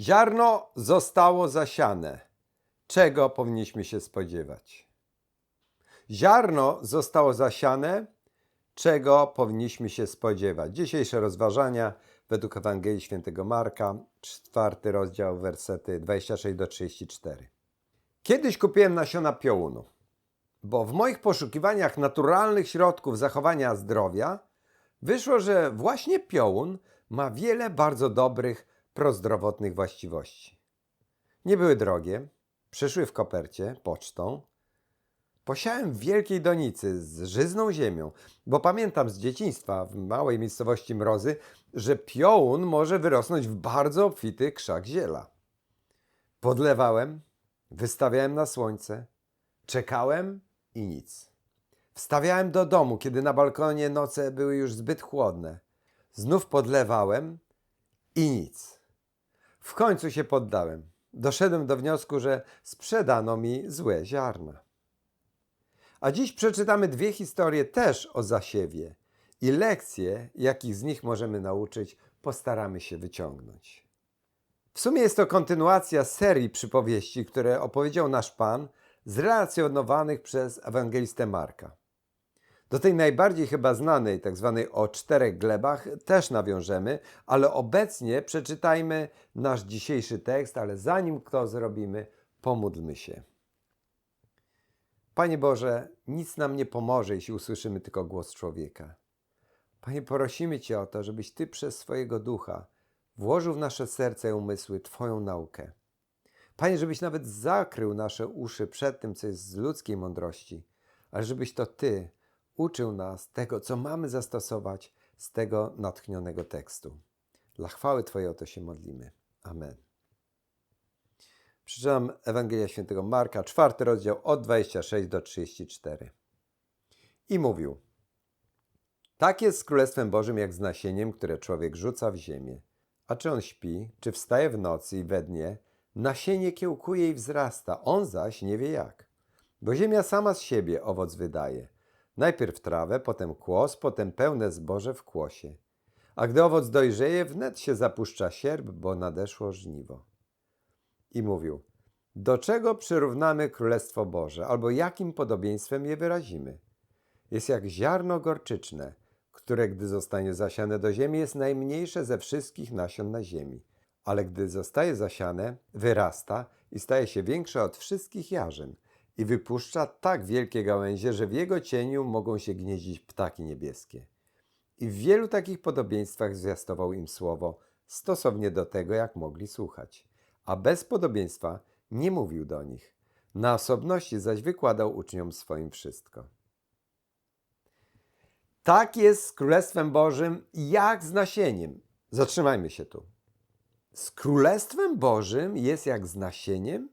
Ziarno zostało zasiane. Czego powinniśmy się spodziewać? Ziarno zostało zasiane. Czego powinniśmy się spodziewać? Dzisiejsze rozważania według Ewangelii Świętego Marka, czwarty rozdział, wersety 26 do 34. Kiedyś kupiłem nasiona piołunu, bo w moich poszukiwaniach naturalnych środków zachowania zdrowia wyszło, że właśnie piołun ma wiele bardzo dobrych prozdrowotnych właściwości. Nie były drogie, przyszły w kopercie pocztą. Posiałem w wielkiej donicy z żyzną ziemią, bo pamiętam z dzieciństwa w małej miejscowości Mrozy, że piołun może wyrosnąć w bardzo obfity krzak ziela. Podlewałem, wystawiałem na słońce, czekałem i nic. Wstawiałem do domu, kiedy na balkonie noce były już zbyt chłodne. Znów podlewałem i nic. W końcu się poddałem. Doszedłem do wniosku, że sprzedano mi złe ziarna. A dziś przeczytamy dwie historie też o zasiewie i lekcje, jakich z nich możemy nauczyć, postaramy się wyciągnąć. W sumie jest to kontynuacja serii przypowieści, które opowiedział nasz Pan, zrelacjonowanych przez ewangelistę Marka. Do tej najbardziej chyba znanej, tak zwanej o czterech glebach, też nawiążemy, ale obecnie przeczytajmy nasz dzisiejszy tekst, ale zanim to zrobimy, pomódlmy się. Panie Boże, nic nam nie pomoże, jeśli usłyszymy tylko głos człowieka. Panie, prosimy Cię o to, żebyś Ty przez swojego ducha włożył w nasze serce i umysły Twoją naukę. Panie, żebyś nawet zakrył nasze uszy przed tym, co jest z ludzkiej mądrości, ale żebyś to Ty uczył nas tego, co mamy zastosować z tego natchnionego tekstu. Dla chwały Twojej o to się modlimy. Amen. Przeczytam Ewangelia Świętego Marka, czwarty rozdział od 26 do 34. I mówił: Tak jest z Królestwem Bożym jak z nasieniem, które człowiek rzuca w ziemię. A czy on śpi, czy wstaje w nocy i we dnie, nasienie kiełkuje i wzrasta, on zaś nie wie jak. Bo ziemia sama z siebie owoc wydaje. Najpierw trawę, potem kłos, potem pełne zboże w kłosie. A gdy owoc dojrzeje, wnet się zapuszcza sierp, bo nadeszło żniwo. I mówił, do czego przyrównamy Królestwo Boże, albo jakim podobieństwem je wyrazimy? Jest jak ziarno gorczyczne, które gdy zostanie zasiane do ziemi, jest najmniejsze ze wszystkich nasion na ziemi. Ale gdy zostaje zasiane, wyrasta i staje się większe od wszystkich jarzyn i wypuszcza tak wielkie gałęzie, że w jego cieniu mogą się gnieździć ptaki niebieskie. I w wielu takich podobieństwach zwiastował im słowo, stosownie do tego, jak mogli słuchać. A bez podobieństwa nie mówił do nich. Na osobności zaś wykładał uczniom swoim wszystko. Tak jest z Królestwem Bożym, jak z nasieniem. Zatrzymajmy się tu. Z Królestwem Bożym jest jak z nasieniem?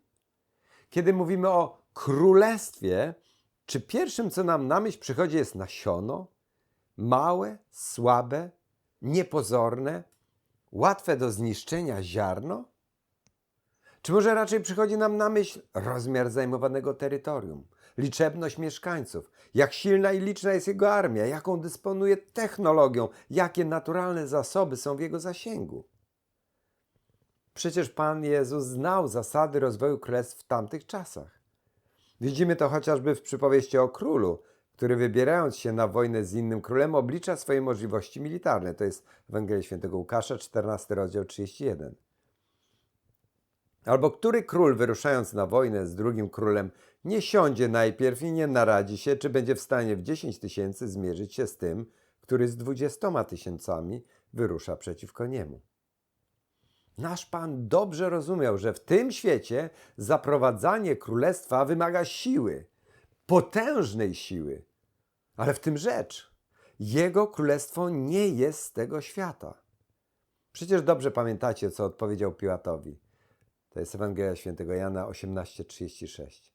Kiedy mówimy o Królestwie, czy pierwszym, co nam na myśl przychodzi, jest nasiono? Małe, słabe, niepozorne, łatwe do zniszczenia ziarno? Czy może raczej przychodzi nam na myśl rozmiar zajmowanego terytorium, liczebność mieszkańców, jak silna i liczna jest jego armia, jaką dysponuje technologią, jakie naturalne zasoby są w jego zasięgu? Przecież Pan Jezus znał zasady rozwoju królestw w tamtych czasach. Widzimy to chociażby w przypowieści o królu, który wybierając się na wojnę z innym królem oblicza swoje możliwości militarne. To jest Ewangelia Świętego Łukasza, 14 rozdział 31. Albo który król wyruszając na wojnę z drugim królem nie siądzie najpierw i nie naradzi się, czy będzie w stanie w 10 tysięcy zmierzyć się z tym, który z 20 tysiącami wyrusza przeciwko niemu. Nasz Pan dobrze rozumiał, że w tym świecie zaprowadzanie królestwa wymaga siły, potężnej siły. Ale w tym rzecz. Jego królestwo nie jest z tego świata. Przecież dobrze pamiętacie, co odpowiedział Piłatowi. To jest Ewangelia Świętego Jana 18:36.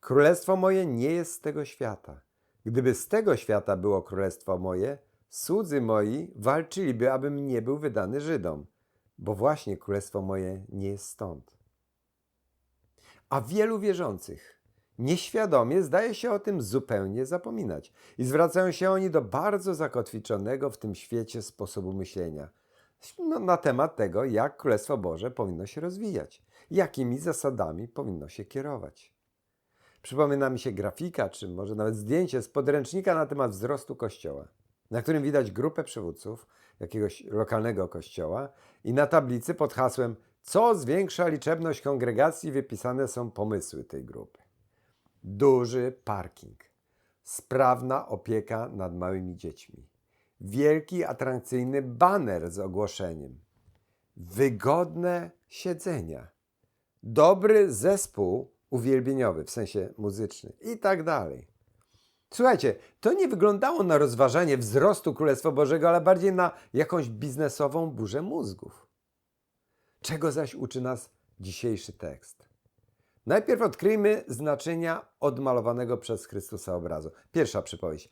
Królestwo moje nie jest z tego świata. Gdyby z tego świata było królestwo moje, słudzy moi walczyliby, abym nie był wydany Żydom, bo właśnie królestwo moje nie jest stąd. A wielu wierzących nieświadomie zdaje się o tym zupełnie zapominać i zwracają się oni do bardzo zakotwiczonego w tym świecie sposobu myślenia. no, na temat tego, jak Królestwo Boże powinno się rozwijać, jakimi zasadami powinno się kierować. Przypomina mi się grafika, czy może nawet zdjęcie z podręcznika na temat wzrostu Kościoła, na którym widać grupę przywódców jakiegoś lokalnego kościoła i na tablicy pod hasłem Co zwiększa liczebność kongregacji wypisane są pomysły tej grupy. Duży parking, sprawna opieka nad małymi dziećmi, wielki atrakcyjny baner z ogłoszeniem, wygodne siedzenia, dobry zespół uwielbieniowy, w sensie muzyczny i tak dalej. Słuchajcie, to nie wyglądało na rozważanie wzrostu Królestwa Bożego, ale bardziej na jakąś biznesową burzę mózgów. Czego zaś uczy nas dzisiejszy tekst? Najpierw odkryjmy znaczenia odmalowanego przez Chrystusa obrazu. Pierwsza przypowieść.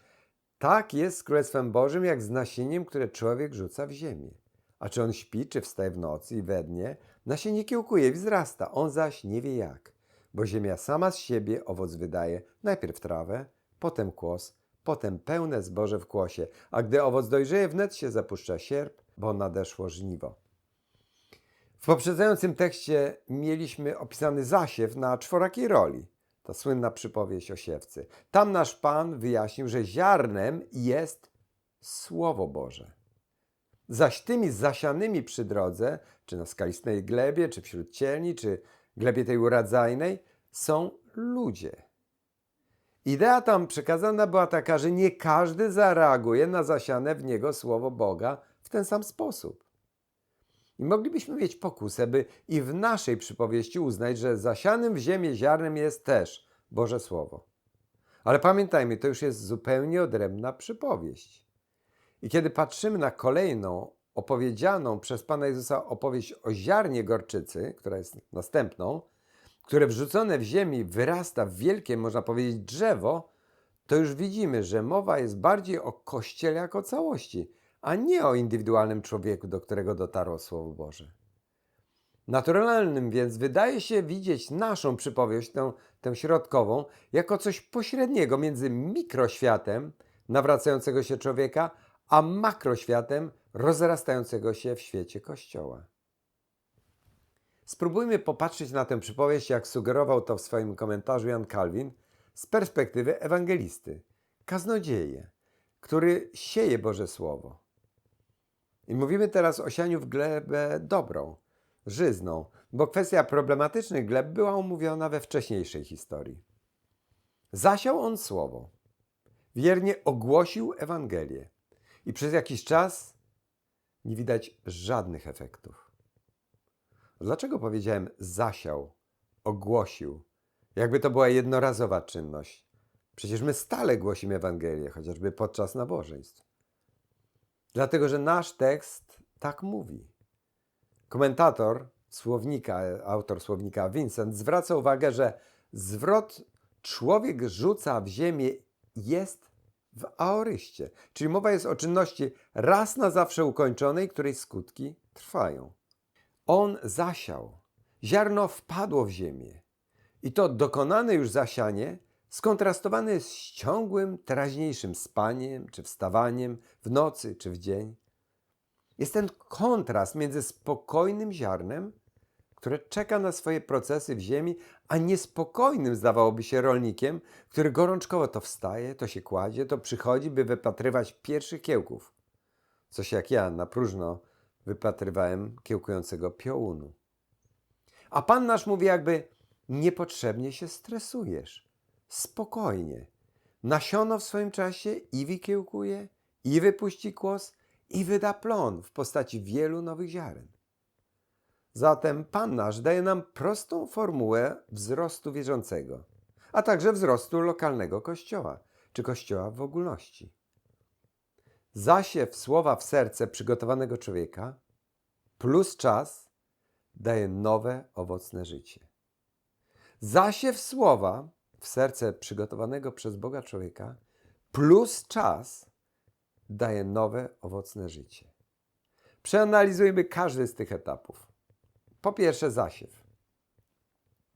Tak jest z Królestwem Bożym, jak z nasieniem, które człowiek rzuca w ziemię. A czy on śpi, czy wstaje w nocy i we dnie, nasienie kiełkuje i wzrasta, on zaś nie wie jak. Bo ziemia sama z siebie owoc wydaje, najpierw trawę, potem kłos, potem pełne zboże w kłosie, a gdy owoc dojrzeje, wnet się zapuszcza sierp, bo nadeszło żniwo. W poprzedzającym tekście mieliśmy opisany zasiew na czworakiej roli. To słynna przypowieść o siewcy. Tam nasz Pan wyjaśnił, że ziarnem jest Słowo Boże. Zaś tymi zasianymi przy drodze, czy na skalistej glebie, czy wśród cielni, czy glebie tej uradzajnej, są ludzie. Idea tam przekazana była taka, że nie każdy zareaguje na zasiane w niego słowo Boga w ten sam sposób. I moglibyśmy mieć pokusę, by i w naszej przypowieści uznać, że zasianym w ziemię ziarnem jest też Boże Słowo. Ale pamiętajmy, to już jest zupełnie odrębna przypowieść. I kiedy patrzymy na kolejną opowiedzianą przez Pana Jezusa opowieść o ziarnie gorczycy, która jest następną, które wrzucone w ziemi wyrasta w wielkie, można powiedzieć, drzewo, to już widzimy, że mowa jest bardziej o Kościele jako całości, a nie o indywidualnym człowieku, do którego dotarło Słowo Boże. Naturalnym więc wydaje się widzieć naszą przypowieść, tę, tę środkową, jako coś pośredniego między mikroświatem nawracającego się człowieka, a makroświatem rozrastającego się w świecie Kościoła. Spróbujmy popatrzeć na tę przypowieść, jak sugerował to w swoim komentarzu Jan Kalwin, z perspektywy ewangelisty, kaznodzieje, który sieje Boże Słowo. I mówimy teraz o sianiu w glebę dobrą, żyzną, bo kwestia problematycznych gleb była omówiona we wcześniejszej historii. Zasiał on słowo, wiernie ogłosił Ewangelię i przez jakiś czas nie widać żadnych efektów. Dlaczego powiedziałem zasiał, ogłosił? Jakby to była jednorazowa czynność. Przecież my stale głosimy Ewangelię, chociażby podczas nabożeństw. Dlatego, że nasz tekst tak mówi. Komentator słownika, autor słownika Vincent zwraca uwagę, że zwrot człowiek rzuca w ziemię jest w aoryście, czyli mowa jest o czynności raz na zawsze ukończonej, której skutki trwają. On zasiał, ziarno wpadło w ziemię i to dokonane już zasianie skontrastowane jest z ciągłym, teraźniejszym spaniem czy wstawaniem w nocy czy w dzień. Jest ten kontrast między spokojnym ziarnem, które czeka na swoje procesy w ziemi, a niespokojnym, zdawałoby się, rolnikiem, który gorączkowo to wstaje, to się kładzie, to przychodzi, by wypatrywać pierwszych kiełków. Coś jak ja na próżno wypatrywałem kiełkującego piołunu. A Pan nasz mówi jakby niepotrzebnie się stresujesz. Spokojnie. Nasiono w swoim czasie i wykiełkuje, i wypuści kłos, i wyda plon w postaci wielu nowych ziaren. Zatem Pan nasz daje nam prostą formułę wzrostu wierzącego, a także wzrostu lokalnego kościoła, czy kościoła w ogólności. Zasiew słowa w serce przygotowanego człowieka plus czas daje nowe, owocne życie. Zasiew słowa w serce przygotowanego przez Boga człowieka plus czas daje nowe, owocne życie. Przeanalizujmy każdy z tych etapów. Po pierwsze, zasiew.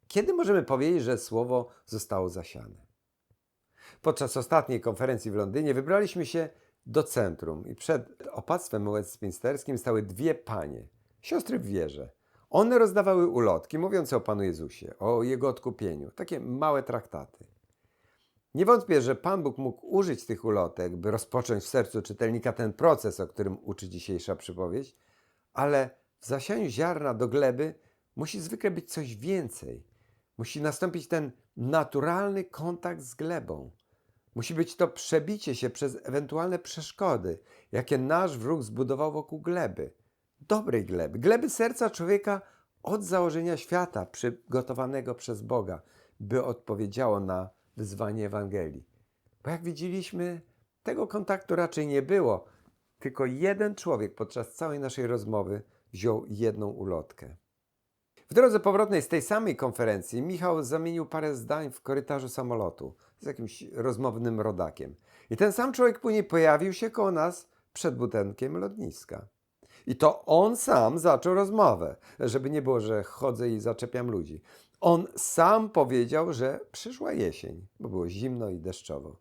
Kiedy możemy powiedzieć, że słowo zostało zasiane? Podczas ostatniej konferencji w Londynie wybraliśmy się do centrum i przed opactwem westminsterskim stały dwie panie, siostry w wierze. One rozdawały ulotki mówiące o Panu Jezusie, o Jego odkupieniu, takie małe traktaty. Nie wątpię, że Pan Bóg mógł użyć tych ulotek, by rozpocząć w sercu czytelnika ten proces, o którym uczy dzisiejsza przypowieść, ale w zasianiu ziarna do gleby musi zwykle być coś więcej. Musi nastąpić ten naturalny kontakt z glebą. Musi być to przebicie się przez ewentualne przeszkody, jakie nasz wróg zbudował wokół gleby. Dobrej gleby, gleby serca człowieka od założenia świata, przygotowanego przez Boga, by odpowiedziało na wyzwanie Ewangelii. Bo jak widzieliśmy, tego kontaktu raczej nie było. Tylko jeden człowiek podczas całej naszej rozmowy wziął jedną ulotkę. W drodze powrotnej z tej samej konferencji Michał zamienił parę zdań w korytarzu samolotu z jakimś rozmownym rodakiem. I ten sam człowiek później pojawił się koło nas przed budynkiem lotniska. I to on sam zaczął rozmowę, żeby nie było, że chodzę i zaczepiam ludzi. On sam powiedział, że przyszła jesień, bo było zimno i deszczowo.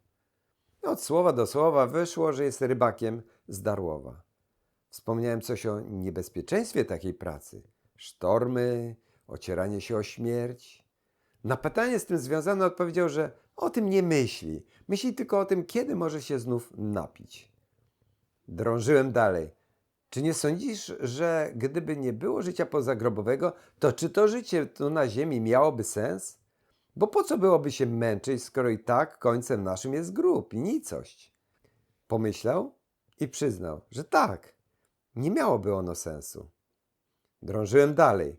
I od słowa do słowa wyszło, że jest rybakiem z Darłowa. Wspomniałem coś o niebezpieczeństwie takiej pracy. Sztormy, ocieranie się o śmierć. Na pytanie z tym związane odpowiedział, że o tym nie myśli. Myśli tylko o tym, kiedy może się znów napić. Drążyłem dalej. Czy nie sądzisz, że gdyby nie było życia pozagrobowego, to czy to życie tu na ziemi miałoby sens? Bo po co byłoby się męczyć, skoro i tak końcem naszym jest grób i nicość? Pomyślał i przyznał, że tak, nie miałoby ono sensu. Drążyłem dalej.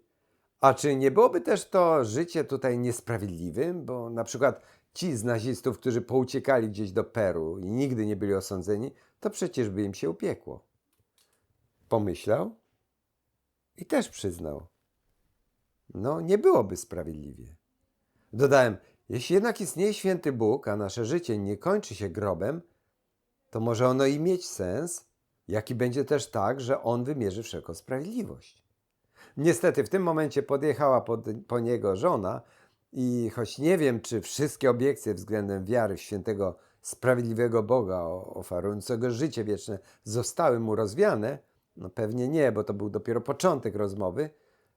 A czy nie byłoby też to życie tutaj niesprawiedliwym? Bo na przykład ci z nazistów, którzy pouciekali gdzieś do Peru i nigdy nie byli osądzeni, to przecież by im się upiekło. Pomyślał i też przyznał. No, nie byłoby sprawiedliwie. Dodałem, jeśli jednak istnieje święty Bóg, a nasze życie nie kończy się grobem, to może ono i mieć sens, jaki będzie też tak, że On wymierzy wszelką sprawiedliwość. Niestety w tym momencie podjechała pod, po niego żona i choć nie wiem, czy wszystkie obiekcje względem wiary w świętego, sprawiedliwego Boga oferującego życie wieczne zostały mu rozwiane, no pewnie nie, bo to był dopiero początek rozmowy,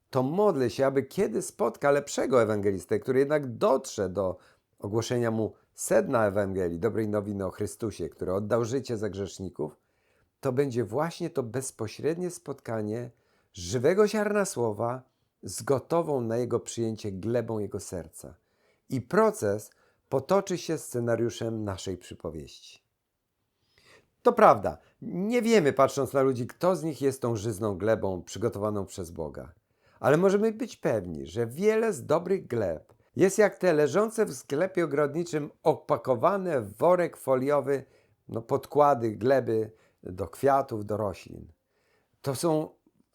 to modlę się, aby kiedy spotka lepszego ewangelistę, który jednak dotrze do ogłoszenia mu sedna Ewangelii, dobrej nowiny o Chrystusie, który oddał życie za grzeszników, to będzie właśnie to bezpośrednie spotkanie żywego ziarna słowa z gotową na jego przyjęcie glebą jego serca. I proces potoczy się scenariuszem naszej przypowieści. To prawda, nie wiemy, patrząc na ludzi, kto z nich jest tą żyzną glebą przygotowaną przez Boga. Ale możemy być pewni, że wiele z dobrych gleb jest jak te leżące w sklepie ogrodniczym, opakowane w worek foliowy, no, podkłady gleby do kwiatów, do roślin. To są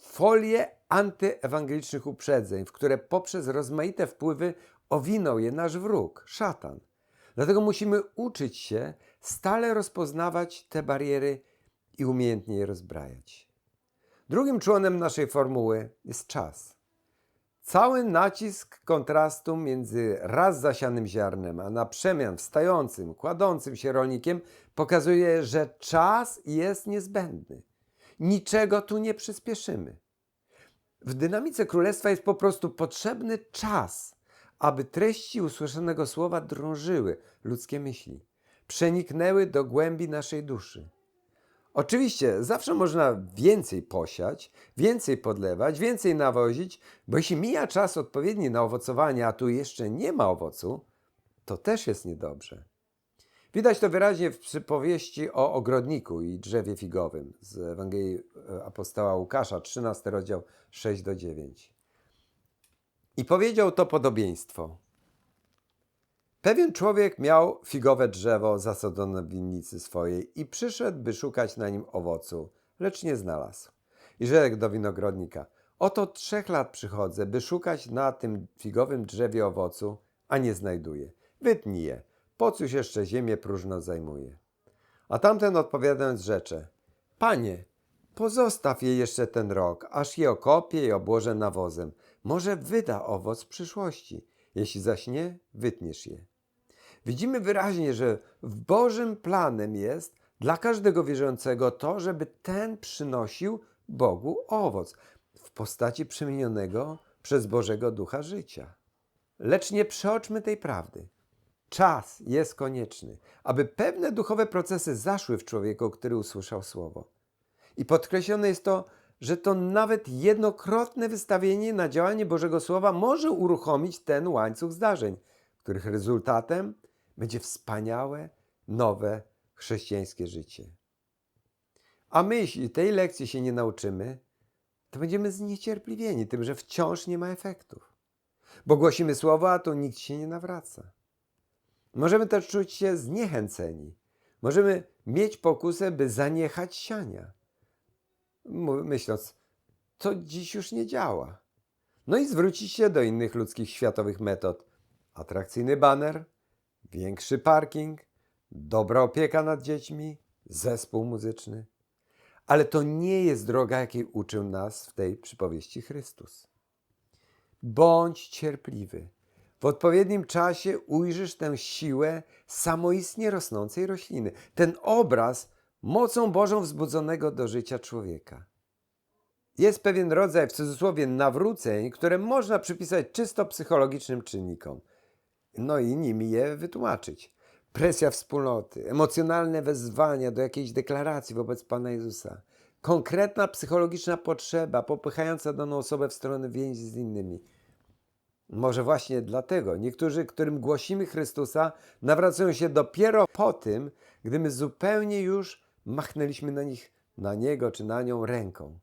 folie antyewangelicznych uprzedzeń, w które poprzez rozmaite wpływy owinął je nasz wróg, szatan. Dlatego musimy uczyć się stale rozpoznawać te bariery i umiejętnie je rozbrajać. Drugim członem naszej formuły jest czas. Cały nacisk kontrastu między raz zasianym ziarnem, a na przemian wstającym, kładącym się rolnikiem pokazuje, że czas jest niezbędny. Niczego tu nie przyspieszymy. W dynamice królestwa jest po prostu potrzebny czas, aby treści usłyszonego słowa drążyły ludzkie myśli, przeniknęły do głębi naszej duszy. Oczywiście zawsze można więcej posiać, więcej podlewać, więcej nawozić, bo jeśli mija czas odpowiedni na owocowanie, a tu jeszcze nie ma owocu, to też jest niedobrze. Widać to wyraźnie w przypowieści o ogrodniku i drzewie figowym z Ewangelii e, apostoła Łukasza, 13 rozdział 6 do 9. I powiedział to podobieństwo. Pewien człowiek miał figowe drzewo zasadzone w winnicy swojej i przyszedł, by szukać na nim owocu, lecz nie znalazł. I rzekł do winogrodnika: Oto trzech lat przychodzę, by szukać na tym figowym drzewie owocu, a nie znajduję. Wytnij je, po cóż jeszcze ziemię próżno zajmuje. A tamten odpowiadając rzecze: Panie, pozostaw je jeszcze ten rok, aż je okopię i obłożę nawozem. Może wyda owoc w przyszłości. Jeśli zaś nie, wytniesz je. Widzimy wyraźnie, że w Bożym planem jest dla każdego wierzącego to, żeby ten przynosił Bogu owoc w postaci przemienionego przez Bożego Ducha życia. Lecz nie przeoczmy tej prawdy. Czas jest konieczny, aby pewne duchowe procesy zaszły w człowieku, który usłyszał słowo. I podkreślone jest to, że to nawet jednokrotne wystawienie na działanie Bożego Słowa może uruchomić ten łańcuch zdarzeń, których rezultatem będzie wspaniałe, nowe chrześcijańskie życie. A my, jeśli tej lekcji się nie nauczymy, to będziemy zniecierpliwieni tym, że wciąż nie ma efektów. Bo głosimy słowa, a to nikt się nie nawraca. Możemy też czuć się zniechęceni. Możemy mieć pokusę, by zaniechać siania. Myśląc, to dziś już nie działa. No i zwrócić się do innych ludzkich światowych metod. Atrakcyjny baner, większy parking, dobra opieka nad dziećmi, zespół muzyczny. Ale to nie jest droga, jakiej uczył nas w tej przypowieści Chrystus. Bądź cierpliwy. W odpowiednim czasie ujrzysz tę siłę samoistnie rosnącej rośliny, ten obraz mocą Bożą wzbudzonego do życia człowieka. Jest pewien rodzaj, w cudzysłowie, nawróceń, które można przypisać czysto psychologicznym czynnikom. No i nimi je wytłumaczyć. Presja wspólnoty, emocjonalne wezwania do jakiejś deklaracji wobec Pana Jezusa, konkretna psychologiczna potrzeba popychająca daną osobę w stronę więzi z innymi. Może właśnie dlatego niektórzy, którym głosimy Chrystusa, nawracają się dopiero po tym, gdy my zupełnie już machnęliśmy na nich, na Niego czy na nią ręką.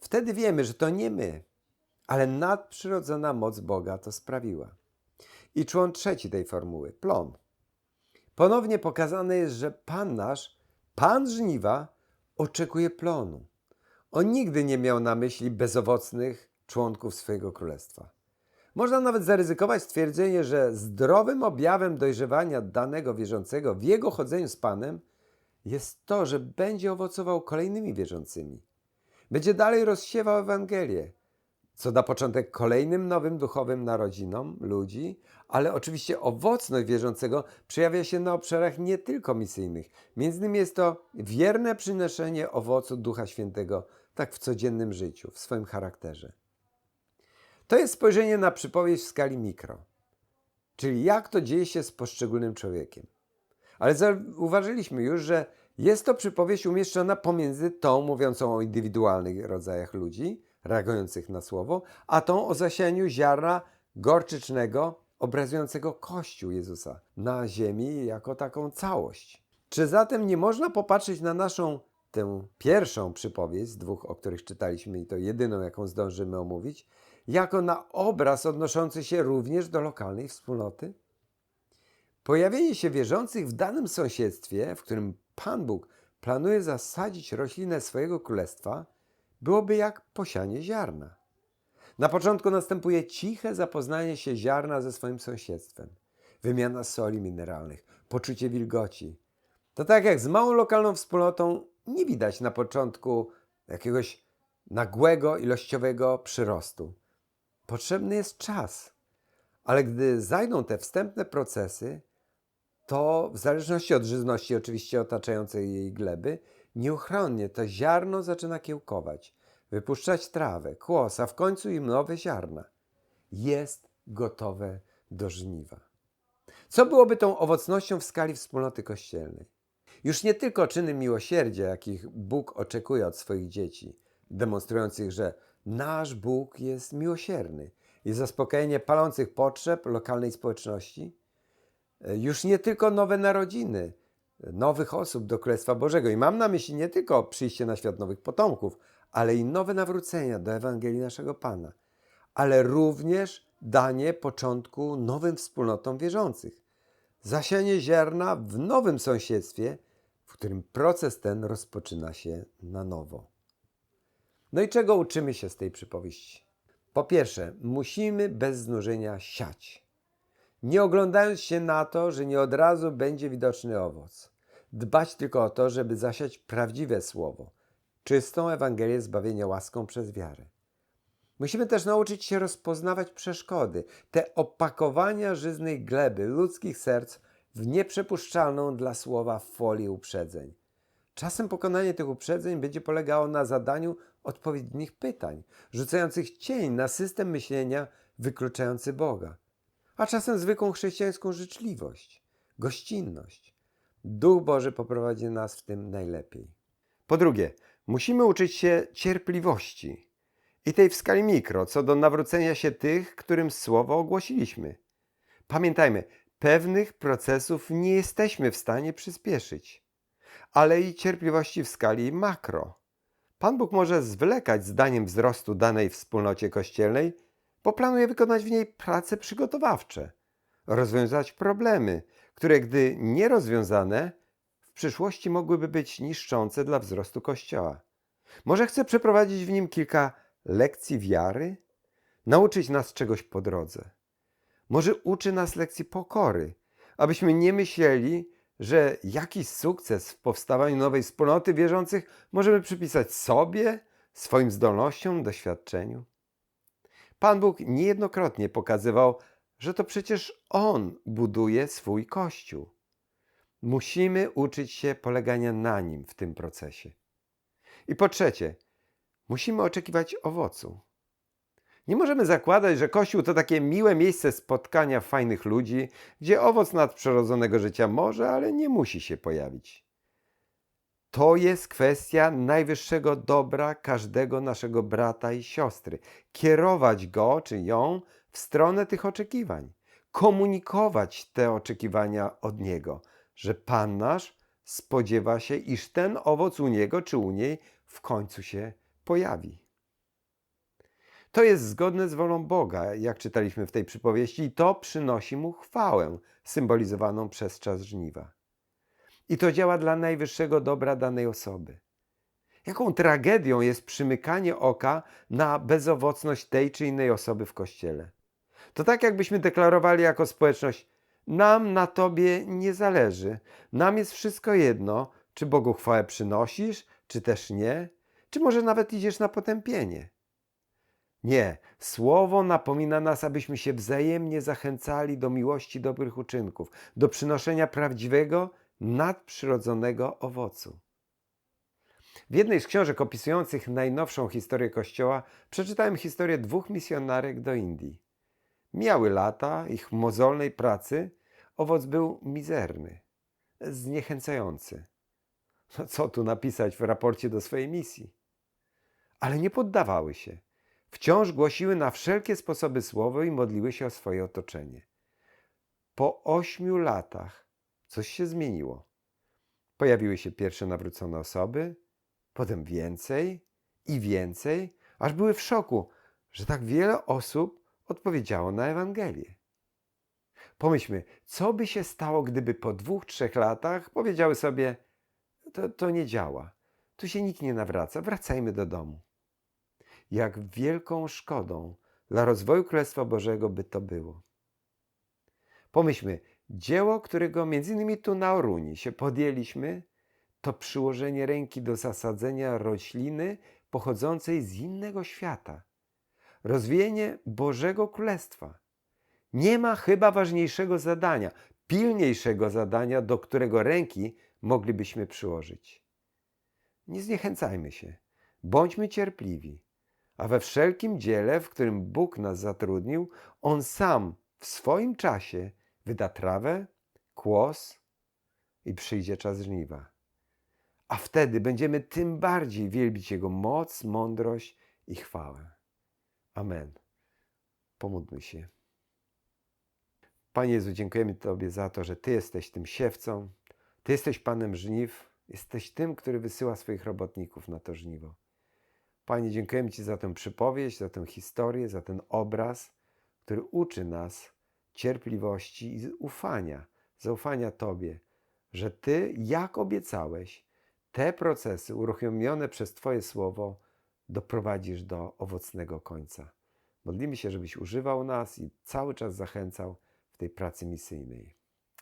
Wtedy wiemy, że to nie my, ale nadprzyrodzona moc Boga to sprawiła. I człon trzeci tej formuły, plon. Ponownie pokazane jest, że Pan nasz, Pan żniwa, oczekuje plonu. On nigdy nie miał na myśli bezowocnych członków swojego królestwa. Można nawet zaryzykować stwierdzenie, że zdrowym objawem dojrzewania danego wierzącego w jego chodzeniu z Panem jest to, że będzie owocował kolejnymi wierzącymi. Będzie dalej rozsiewał Ewangelię, co da początek kolejnym nowym duchowym narodzinom ludzi, ale oczywiście owocność wierzącego przejawia się na obszarach nie tylko misyjnych. Między innymi jest to wierne przynoszenie owocu Ducha Świętego tak w codziennym życiu, w swoim charakterze. To jest spojrzenie na przypowieść w skali mikro, czyli jak to dzieje się z poszczególnym człowiekiem. Ale zauważyliśmy już, że jest to przypowieść umieszczona pomiędzy tą mówiącą o indywidualnych rodzajach ludzi, reagujących na słowo, a tą o zasianiu ziarna gorczycznego, obrazującego Kościół Jezusa na ziemi jako taką całość. Czy zatem nie można popatrzeć na naszą tę pierwszą przypowieść z dwóch, o których czytaliśmy i to jedyną, jaką zdążymy omówić, jako na obraz odnoszący się również do lokalnej wspólnoty? Pojawienie się wierzących w danym sąsiedztwie, w którym Pan Bóg planuje zasadzić roślinę swojego królestwa, byłoby jak posianie ziarna. Na początku następuje ciche zapoznanie się ziarna ze swoim sąsiedztwem, wymiana soli mineralnych, poczucie wilgoci. To tak jak z małą lokalną wspólnotą nie widać na początku jakiegoś nagłego ilościowego przyrostu. Potrzebny jest czas, ale gdy zajdą te wstępne procesy, to w zależności od żyzności oczywiście otaczającej jej gleby, nieuchronnie to ziarno zaczyna kiełkować, wypuszczać trawę, kłos, a w końcu i nowe ziarna. Jest gotowe do żniwa. Co byłoby tą owocnością w skali wspólnoty kościelnej? Już nie tylko czyny miłosierdzia, jakich Bóg oczekuje od swoich dzieci, demonstrujących, że nasz Bóg jest miłosierny i zaspokojenie palących potrzeb lokalnej społeczności, już nie tylko nowe narodziny, nowych osób do Królestwa Bożego. I mam na myśli nie tylko przyjście na świat nowych potomków, ale i nowe nawrócenia do Ewangelii naszego Pana, ale również danie początku nowym wspólnotom wierzących. Zasianie ziarna w nowym sąsiedztwie, w którym proces ten rozpoczyna się na nowo. No i czego uczymy się z tej przypowieści? Po pierwsze, musimy bez znużenia siać nie oglądając się na to, że nie od razu będzie widoczny owoc. Dbać tylko o to, żeby zasiać prawdziwe słowo, czystą Ewangelię zbawienia łaską przez wiarę. Musimy też nauczyć się rozpoznawać przeszkody, te opakowania żyznej gleby ludzkich serc w nieprzepuszczalną dla słowa folię uprzedzeń. Czasem pokonanie tych uprzedzeń będzie polegało na zadaniu odpowiednich pytań, rzucających cień na system myślenia wykluczający Boga, a czasem zwykłą chrześcijańską życzliwość, gościnność. Duch Boży poprowadzi nas w tym najlepiej. Po drugie, musimy uczyć się cierpliwości i tej w skali mikro, co do nawrócenia się tych, którym słowo ogłosiliśmy. Pamiętajmy, pewnych procesów nie jesteśmy w stanie przyspieszyć, ale i cierpliwości w skali makro. Pan Bóg może zwlekać z daniem wzrostu danej wspólnocie kościelnej, bo planuje wykonać w niej prace przygotowawcze, rozwiązać problemy, które gdy nie rozwiązane, w przyszłości mogłyby być niszczące dla wzrostu Kościoła. Może chce przeprowadzić w nim kilka lekcji wiary, nauczyć nas czegoś po drodze. Może uczy nas lekcji pokory, abyśmy nie myśleli, że jakiś sukces w powstawaniu nowej wspólnoty wierzących możemy przypisać sobie, swoim zdolnościom, doświadczeniu. Pan Bóg niejednokrotnie pokazywał, że to przecież On buduje swój Kościół. Musimy uczyć się polegania na Nim w tym procesie. I po trzecie, musimy oczekiwać owocu. Nie możemy zakładać, że Kościół to takie miłe miejsce spotkania fajnych ludzi, gdzie owoc nadprzyrodzonego życia może, ale nie musi się pojawić. To jest kwestia najwyższego dobra każdego naszego brata i siostry. Kierować go czy ją w stronę tych oczekiwań. Komunikować te oczekiwania od niego, że Pan nasz spodziewa się, iż ten owoc u niego czy u niej w końcu się pojawi. To jest zgodne z wolą Boga, jak czytaliśmy w tej przypowieści, i to przynosi mu chwałę, symbolizowaną przez czas żniwa. I to działa dla najwyższego dobra danej osoby. Jaką tragedią jest przymykanie oka na bezowocność tej czy innej osoby w kościele? To tak, jakbyśmy deklarowali jako społeczność: Nam na tobie nie zależy, nam jest wszystko jedno, czy Bogu chwałę przynosisz, czy też nie, czy może nawet idziesz na potępienie. Nie, słowo napomina nas, abyśmy się wzajemnie zachęcali do miłości dobrych uczynków, do przynoszenia prawdziwego, nadprzyrodzonego owocu. W jednej z książek opisujących najnowszą historię Kościoła przeczytałem historię dwóch misjonarek do Indii. Miały lata ich mozolnej pracy, owoc był mizerny, zniechęcający. No co tu napisać w raporcie do swojej misji? Ale nie poddawały się. Wciąż głosiły na wszelkie sposoby słowo i modliły się o swoje otoczenie. Po ośmiu latach coś się zmieniło. Pojawiły się pierwsze nawrócone osoby, potem więcej i więcej, aż były w szoku, że tak wiele osób odpowiedziało na Ewangelię. Pomyślmy, co by się stało, gdyby po dwóch, trzech latach powiedziały sobie: To, to nie działa, tu się nikt nie nawraca, wracajmy do domu. Jak wielką szkodą dla rozwoju Królestwa Bożego by to było. Pomyślmy, dzieło, którego między innymi tu na Oruni się podjęliśmy, to przyłożenie ręki do zasadzenia rośliny pochodzącej z innego świata. Rozwijanie Bożego Królestwa. Nie ma chyba ważniejszego zadania, pilniejszego zadania, do którego ręki moglibyśmy przyłożyć. Nie zniechęcajmy się, bądźmy cierpliwi, a we wszelkim dziele, w którym Bóg nas zatrudnił, On sam w swoim czasie wyda trawę, kłos i przyjdzie czas żniwa. A wtedy będziemy tym bardziej wielbić Jego moc, mądrość i chwałę. Amen. Pomódlmy się. Panie Jezu, dziękujemy Tobie za to, że Ty jesteś tym siewcą, Ty jesteś Panem żniw, jesteś tym, który wysyła swoich robotników na to żniwo. Panie, dziękujemy Ci za tę przypowieść, za tę historię, za ten obraz, który uczy nas cierpliwości i ufania, zaufania Tobie, że Ty, jak obiecałeś, te procesy uruchomione przez Twoje słowo doprowadzisz do owocnego końca. Modlimy się, żebyś używał nas i cały czas zachęcał w tej pracy misyjnej.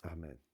Amen.